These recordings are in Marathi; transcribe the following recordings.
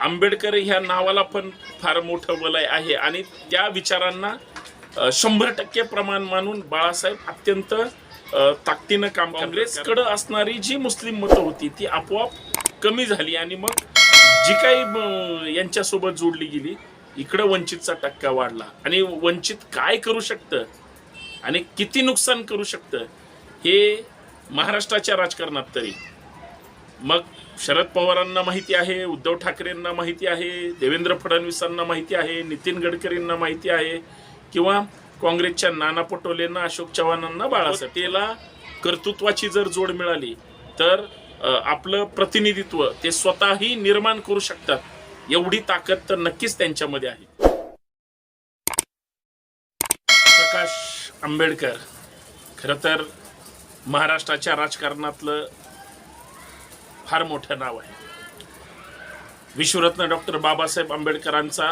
आंबेडकर ह्या नावाला पण फार मोठं वलय आहे. आणि त्या विचारांना शंभर टक्के प्रमाण मानून बाळासाहेब अत्यंत ताकदीनं काम काँग्रेसकडं असणारी जी मुस्लिम मतं होती ती आपोआप कमी झाली. आणि मग जी काही यांच्यासोबत जोडली गेली इकडं वंचितचा टक्का वाढला. आणि वंचित काय करू शकतं? आणि किती नुकसान करू शकतं? हे महाराष्ट्राच्या राजकारणात तरी. मग शरद पवारांना माहिती आहे उद्धव ठाकरेंना माहिती आहे देवेंद्र फडणवीसांना माहिती आहे नितीन गडकरींना माहिती आहे किंवा काँग्रेसच्या नाना पटोलेंना अशोक चव्हाणांना बाळासाहेब कर्तृत्वाची जर जोड मिळाली तर आपलं प्रतिनिधित्व ते स्वतःही निर्माण करू शकतात एवढी ताकद तर नक्कीच त्यांच्यामध्ये आहे. प्रकाश आंबेडकर खरं तर महाराष्ट्राच्या राजकारणातलं फार मोठं नाव आहे. विश्वरत्न डॉक्टर बाबासाहेब आंबेडकरांचा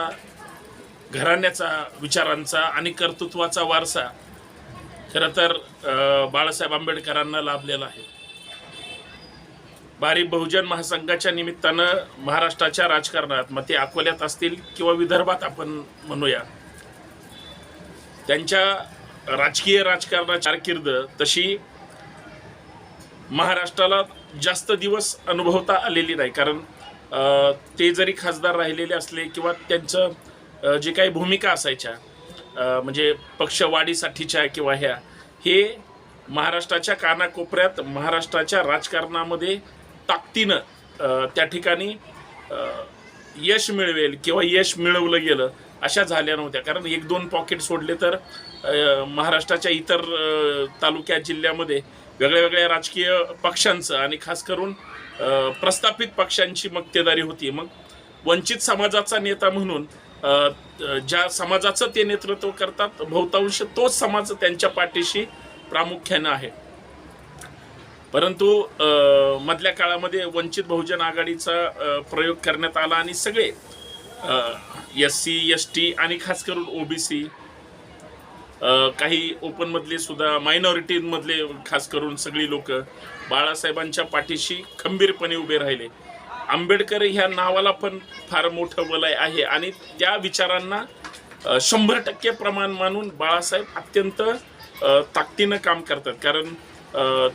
घराण्याचा विचारांचा आणि कर्तृत्वाचा वारसा खरं तर बाळासाहेब आंबेडकरांना लाभलेला आहे. भारी बहुजन महासंघाच्या निमित्तानं महाराष्ट्राच्या राजकारणात मग ते अकोल्यात असतील किंवा विदर्भात आपण म्हणूया त्यांच्या राजकीय राजकारणाची कारकीर्द तशी महाराष्ट्राला जास्त दिवस अनुभवता आलेली नाही. कारण ते जरी खासदार राहिलेले असले किंवा त्यांचं जे काही भूमिका असायच्या म्हणजे पक्षवाढीसाठीच्या किंवा ह्या हे महाराष्ट्राच्या कानाकोपऱ्यात महाराष्ट्राच्या राजकारणामध्ये ताकदीनं त्या ठिकाणी यश मिळवेल किंवा यश मिळवलं गेलं अशा झाल्या नव्हत्या. कारण एक दोन पॉकेट सोडले तर महाराष्ट्राच्या इतर तालुक्या जिल्ह्यामध्ये वेगळ्या वेगळ्या राजकीय पक्षांचं आणि खास करून प्रस्थापित पक्षांची मक्तेदारी होती. मग वंचित समाजाचा नेता म्हणून ज्या समाजाचं ते नेतृत्व करतात बहुतांश तोच समाज त्यांच्या पाठीशी प्रामुख्यानं आहे. परंतु मधल्या काळामध्ये वंचित बहुजन आघाडीचा प्रयोग करण्यात आला आणि सगळे एस सी एस टी आणि खास करून ओबीसी काही ओपनमधले सुद्धा मायनॉरिटीमधले खास करून सगळी लोक बाळासाहेबांच्या पाठीशी खंबीरपणे उभे राहिले. आंबेडकर ह्या नावाला पण फार मोठं वलय आहे आणि त्या विचारांना शंभर टक्के प्रमाण मानून बाळासाहेब अत्यंत ताकदीनं काम करतात. कारण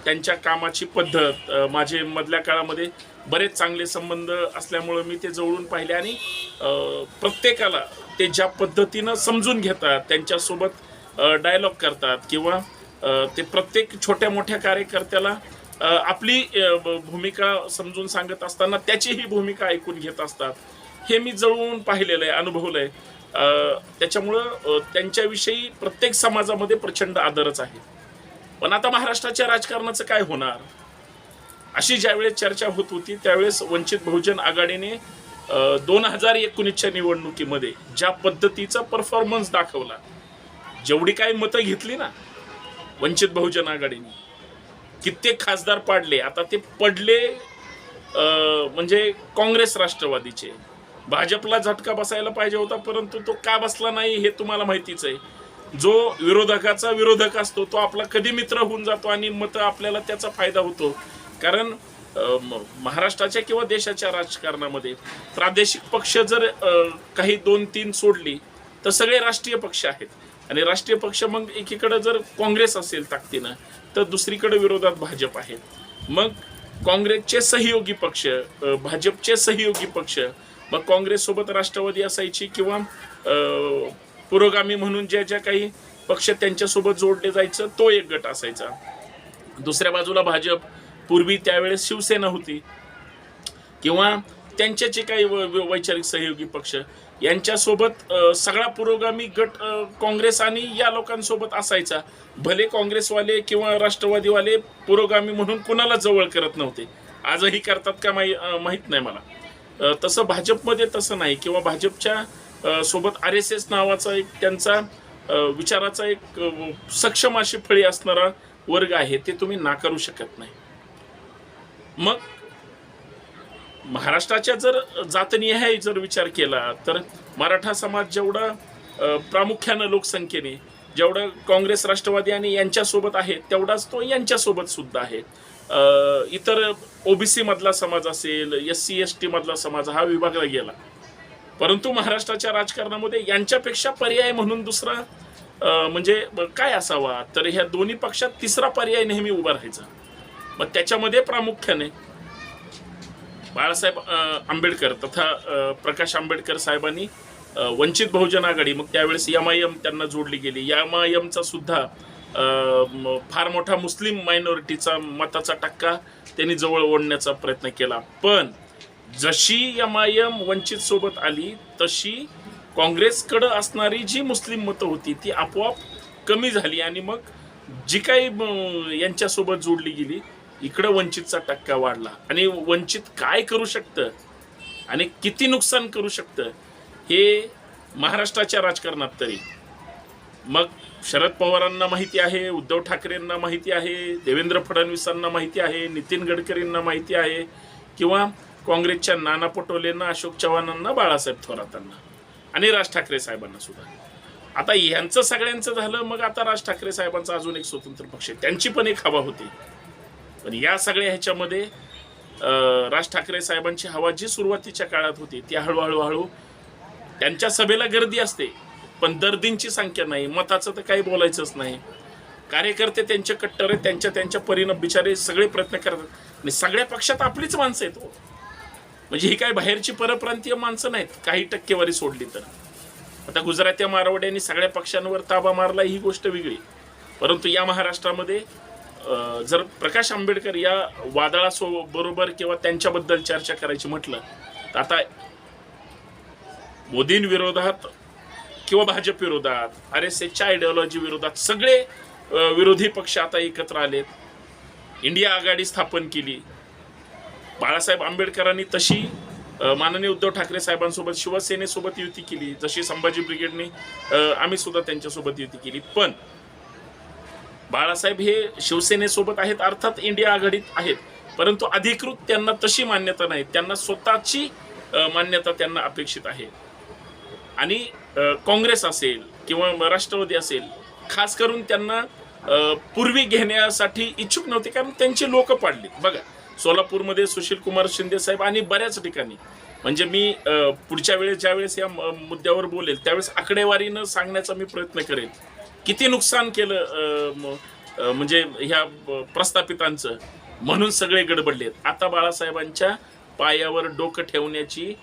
त्यांच्या कामाची पद्धत माझे मधल्या काळामध्ये बरेच चांगले संबंध असल्यामुळं मी ते जवळून पाहिले आणि प्रत्येकाला ते ज्या पद्धतीनं समजून घेतात त्यांच्यासोबत डायलॉग करतात किंवा ते प्रत्येक छोट्या मोठ्या कार्यकर्त्याला आपली भूमिका समजून सांगत असताना त्याचीही भूमिका ऐकून घेत असतात. हे मी जवळून पाहिलेलं आहे अनुभवलं आहे. त्याच्यामुळं त्यांच्याविषयी प्रत्येक समाजामध्ये प्रचंड आदरच आहे. पण आता महाराष्ट्राच्या राजकारणाचं काय होणार? अशी ज्यावेळेस चर्चा होत होती त्यावेळेस वंचित बहुजन आघाडीने दोन हजार एकोणीसच्या निवडणुकीमध्ये ज्या पद्धतीचा परफॉर्मन्स दाखवला जेवढी काही मतं घेतली ना वंचित बहुजन आघाडीने कित्येक खासदार पाडले. आता ते पडले म्हणजे काँग्रेस राष्ट्रवादीचे. भाजपला झटका बसायला पाहिजे होता परंतु तो का बसला नाही हे तुम्हाला माहितीच आहे. जो विरोधकाचा विरोधक असतो तो आपला कधी मित्र होऊन जातो आणि मत आपल्याला त्याचा फायदा होतो. कारण म- महाराष्ट्राच्या किंवा देशाच्या राजकारणामध्ये प्रादेशिक पक्ष जर काही दोन तीन सोडली तर सगळे राष्ट्रीय पक्ष आहेत. आणि राष्ट्रीय पक्ष मग एकीकडे जर काँग्रेस असेल ताकदीनं तर दुसरीकडे विरोधात भाजप आहेत मग काँग्रेसचे सहयोगी पक्ष भाजपचे सहयोगी पक्ष मग काँग्रेससोबत राष्ट्रवादी असायची किंवा पुरोगामी म्हणून ज्या ज्या काही पक्ष त्यांच्यासोबत जोडले जायचं तो एक गट असायचा. दुसऱ्या बाजूला भाजप पूर्वी त्यावेळेस शिवसेना होती. किंवा त्यांचे जे काही वैचारिक सहयोगी पक्ष यांच्यासोबत सगळा पुरोगामी गट काँग्रेस आणि या लोकांसोबत असायचा. भले काँग्रेसवाले किंवा राष्ट्रवादीवाले पुरोगामी म्हणून कुणाला जवळ करत नव्हते. आजही करतात का माही माहीत नाही मला. तसं भाजपमध्ये तसं नाही किंवा भाजपच्या सोबत आर एस एस नावाचा एक त्यांचा विचाराचा एक सक्षम अशी फळी असणारा वर्ग आहे ते तुम्ही नाकारू शकत नाही. मग महाराष्ट्राच्या जर जातनिहाय जर विचार केला तर मराठा समाज जेवढा प्रामुख्यानं लोकसंख्येने जेवढं काँग्रेस राष्ट्रवादी आणि यांच्यासोबत आहे तेवढाच तो यांच्यासोबत सुद्धा आहे. इतर ओबीसी मधला समाज असेल एस सी एस टी मधला समाज हा विभागला गेला. परंतु महाराष्ट्राच्या राजकारणामध्ये यांच्यापेक्षा पर्याय म्हणून दुसरा म्हणजे काय असावा? तर ह्या दोन्ही पक्षात तिसरा पर्याय नेहमी उभा राहायचा. मग त्याच्यामध्ये प्रामुख्याने बाळासाहेब आंबेडकर तथा प्रकाश आंबेडकर साहेबांनी वंचित बहुजन आघाडी मग त्यावेळेस एम आय एम त्यांना जोडली गेली. एम आय एमचा सुद्धा फार मोठा मुस्लिम मायनॉरिटीचा मताचा टक्का त्यांनी जवळ ओढण्याचा प्रयत्न केला. पण जशी एम आय एम वंचित सोबत आली तशी काँग्रेसकडं असणारी जी मुस्लिम मतं होती ती आपोआप कमी झाली आणि मग जी काही यांच्यासोबत जोडली गेली इकडं वंचितचा टक्का वाढला. आणि वंचित काय करू शकतं? आणि किती नुकसान करू शकतं? हे महाराष्ट्राच्या राजकारणात तरी. मग शरद पवारांना माहिती आहे उद्धव ठाकरेंना माहिती आहे देवेंद्र फडणवीसांना माहिती आहे नितीन गडकरींना माहिती आहे किंवा काँग्रेसच्या नाना पटोलेंना अशोक चव्हाणांना बाळासाहेब थोरातांना आणि राज ठाकरे साहेबांना सुद्धा. आता ह्यांचं सगळ्यांचं झालं मग आता राज ठाकरे साहेबांचा अजून एक स्वतंत्र पक्ष आहे. त्यांची पण एक हवा होती. पण या सगळ्या ह्याच्यामध्ये राज ठाकरे साहेबांची हवा जी सुरुवातीच्या काळात होती ती हळूहळू हळू त्यांच्या सभेला गर्दी असते. पण दर्दींची संख्या नाही मताचं तर काही बोलायचंच नाही. कार्यकर्ते त्यांचे कट्टर आहेत त्यांच्या त्यांच्या परिणाम बिचारे सगळे प्रयत्न करतात. आणि सगळ्या पक्षात आपलीच माणसं आहेत हो. म्हणजे ही काय बाहेरची परप्रांतीय माणसं नाहीत काही टक्केवारी सोडली तर. आता गुजरात्या मारवाड्यांनी सगळ्या पक्षांवर ताबा मारला ही गोष्ट वेगळी. परंतु या महाराष्ट्रामध्ये जर प्रकाश आंबेडकर या वादळासो बरोबर किंवा त्यांच्याबद्दल चर्चा करायची म्हटलं तर आता मोदींविरोधात किंवा भाजप विरोधात आर एस एसच्या आयडिओलॉजी विरोधात सगळे विरोधी पक्ष आता एकत्र आलेत. इंडिया आघाडी स्थापन केली. बाळासाहेब आंबेडकरांनी तशी माननीय उद्धव ठाकरे साहेबांसोबत शिवसेनेसोबत युती केली. जशी संभाजी ब्रिगेडने आम्ही सुद्धा त्यांच्यासोबत युती केली. पण बाळासाहेब हे शिवसेनेसोबत आहेत अर्थात इंडिया आघाडीत आहेत. परंतु अधिकृत त्यांना तशी मान्यता नाही. त्यांना स्वतःची मान्यता त्यांना अपेक्षित आहे. आणि काँग्रेस असेल किंवा राष्ट्रवादी असेल खास करून त्यांना पूर्वी घेण्यासाठी इच्छुक नव्हते कारण त्यांचे लोक पाडलेत. बघा सोलापूरमध्ये सुशील कुमार शिंदे साहेब आणि बऱ्याच ठिकाणी. म्हणजे मी पुढच्या वेळेस ज्यावेळेस या म- मुद्द्यावर बोलेल त्यावेळेस आकडेवारीनं सांगण्याचा मी प्रयत्न करेन किती नुकसान केलं म्हणजे ह्या प्रस्थापितांचं? म्हणून सगळे गडबडलेत आता बाळासाहेबांच्या पायावर डोकं ठेवण्याची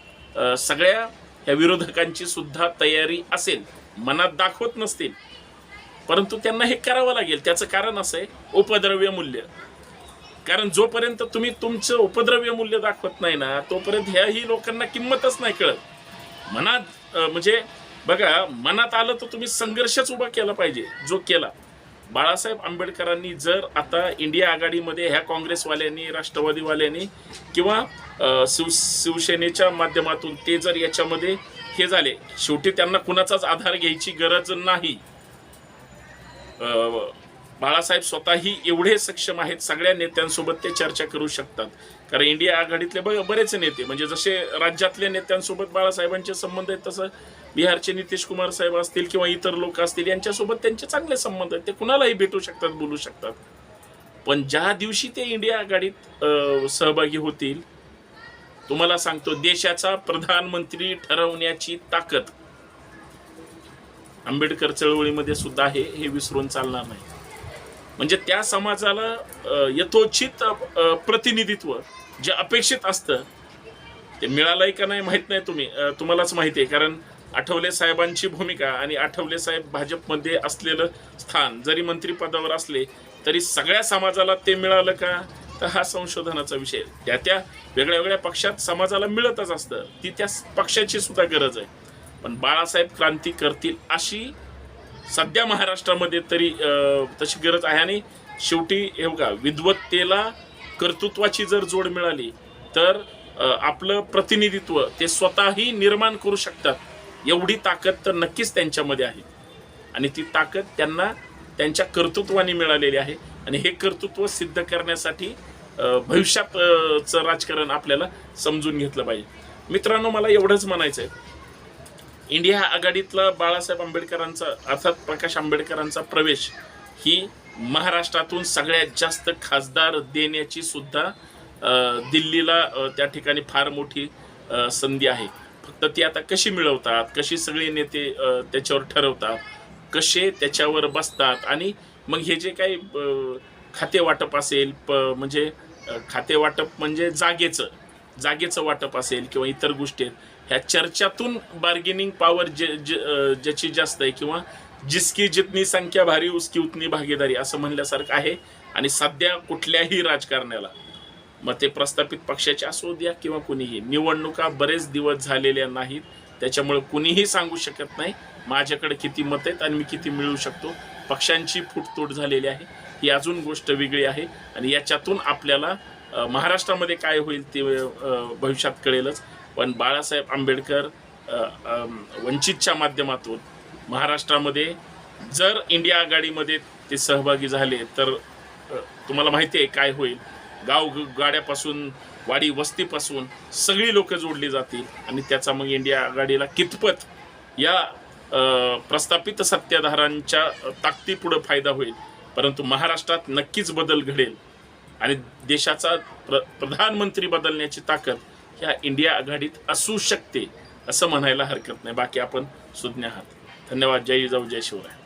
सगळ्या ह्या विरोधकांची सुद्धा तयारी असेल. मनात दाखवत नसतील. परंतु त्यांना हे करावं लागेल. त्याचं कारण असं आहे उपद्रव्य मूल्य. कारण जोपर्यंत तुम्ही तुमचं उपद्रव्य मूल्य दाखवत नाही ना तोपर्यंत ह्याही लोकांना किंमतच नाही कळत. मनात म्हणजे बघा मनात आलं तर तुम्ही संघर्षच उभा केला पाहिजे जो केला. बाळासाहेब आंबेडकरांनी जर आता इंडिया आघाडीमध्ये ह्या काँग्रेसवाल्यांनी राष्ट्रवादीवाल्यांनी किंवा शिव शिवसेनेच्या माध्यमातून ते जर याच्यामध्ये हे झाले शेवटी त्यांना कुणाचाच आधार घ्यायची गरज नाही. बाळासाहेब स्वतःही एवढे सक्षम आहेत सगळ्या नेत्यांसोबत ते चर्चा करू शकतात. कारण इंडिया आघाडीतले ब बरेच नेते म्हणजे जसे राज्यातल्या नेत्यांसोबत बाळासाहेबांचे संबंध आहेत तसं बिहारचे नितीश कुमार साहेब असतील किंवा इतर लोक असतील यांच्यासोबत त्यांचे चांगले संबंध आहेत. ते कुणालाही भेटू शकतात बोलू शकतात. पण ज्या दिवशी ते इंडिया आघाडीत सहभागी होतील तुम्हाला सांगतो देशाचा प्रधानमंत्री ठरवण्याची ताकद आंबेडकर चळवळीमध्ये सुद्धा आहे हे विसरून चालणार नाही. म्हणजे त्या समाजाला यथोचित प्रतिनिधित्व जे अपेक्षित असतं ते मिळालंय का नाही माहीत नाही तुम्ही तुम्हालाच माहिती आहे. कारण आठवले साहेबांची भूमिका आणि आठवले साहेब भाजपमध्ये असलेलं स्थान. जरी मंत्रिपदावर असले तरी सगळ्या समाजाला ते मिळालं का? तर हा संशोधनाचा विषय. त्या त्या वेगळ्या वेगळ्या पक्षात समाजाला मिळतच असतं. ती त्या पक्षाची सुद्धा गरज आहे. पण बाळासाहेब क्रांती करतील अशी सध्या महाराष्ट्रामध्ये तरी तशी गरज आहे. आणि शेवटी हे बघा विद्वत्तेला कर्तृत्वाची जर जोड मिळाली तर आपलं प्रतिनिधित्व ते स्वतःही निर्माण करू शकतात. एवढी ताकद तर नक्कीच त्यांच्यामध्ये आहे. आणि ती ताकद त्यांना त्यांच्या कर्तृत्वाने मिळालेली आहे. आणि हे कर्तृत्व सिद्ध करण्यासाठी भविष्यातचं चं राजकारण आपल्याला समजून घेतलं पाहिजे. मित्रांनो मला एवढंच म्हणायचं आहे. इंडिया आघाडीतला बाळासाहेब आंबेडकरांचा अर्थात प्रकाश आंबेडकरांचा प्रवेश ही महाराष्ट्रातून सगळ्यात जास्त खासदार देण्याची सुद्धा दिल्लीला त्या ठिकाणी फार मोठी संधी आहे. फक्त ती आता कशी मिळवतात कशी सगळे नेते त्याच्यावर ठरवतात कसे त्याच्यावर बसतात आणि मग हे जे काही खाते वाटप असेल प म्हणजे खाते वाटप म्हणजे जागेचं जागेचं वाटप असेल किंवा इतर गोष्टी आहेत ह्या चर्चातून बार्गेनिंग पॉवर जे ज्याची जास्त आहे किंवा जिसकी जितनी संख्या भारी उसकी उतनी भागीदारी असं म्हणल्यासारखं आहे आणि सध्या कुठल्याही राजकारण्याला मग ते प्रस्थापित पक्षाचे असू द्या किंवा कुणीही. निवडणुका बरेच दिवस झालेल्या नाहीत. त्याच्यामुळे कुणीही सांगू शकत नाही माझ्याकडे किती मत आहेत आणि मी किती मिळवू शकतो. पक्षांची फुटतूट झालेली आहे. ही अजून गोष्ट वेगळी आहे. आणि याच्यातून आपल्याला महाराष्ट्रामध्ये काय होईल ते भविष्यात कळेलच. पण बाळासाहेब आंबेडकर वंचितच्या माध्यमातून महाराष्ट्रामध्ये जर इंडिया आघाडीमध्ये ते सहभागी झाले तर तुम्हाला माहिती आहे काय होईल. गाव गाड्यापासून वाडी वस्तीपासून सगळी लोकं जोडली जातील आणि त्याचा मग इंडिया आघाडीला कितपत या प्रस्थापित सत्याधारांच्या ताकदीपुढं फायदा होईल. परंतु महाराष्ट्रात नक्कीच बदल घडेल. आणि देशाचा प्र प्रधानमंत्री बदलण्याची ताकद ह्या इंडिया आघाडीत असू शकते असं म्हणायला हरकत नाही. बाकी आपण सुज्ञ आहात. धन्यवाद. जय जाऊ जय शिवराय.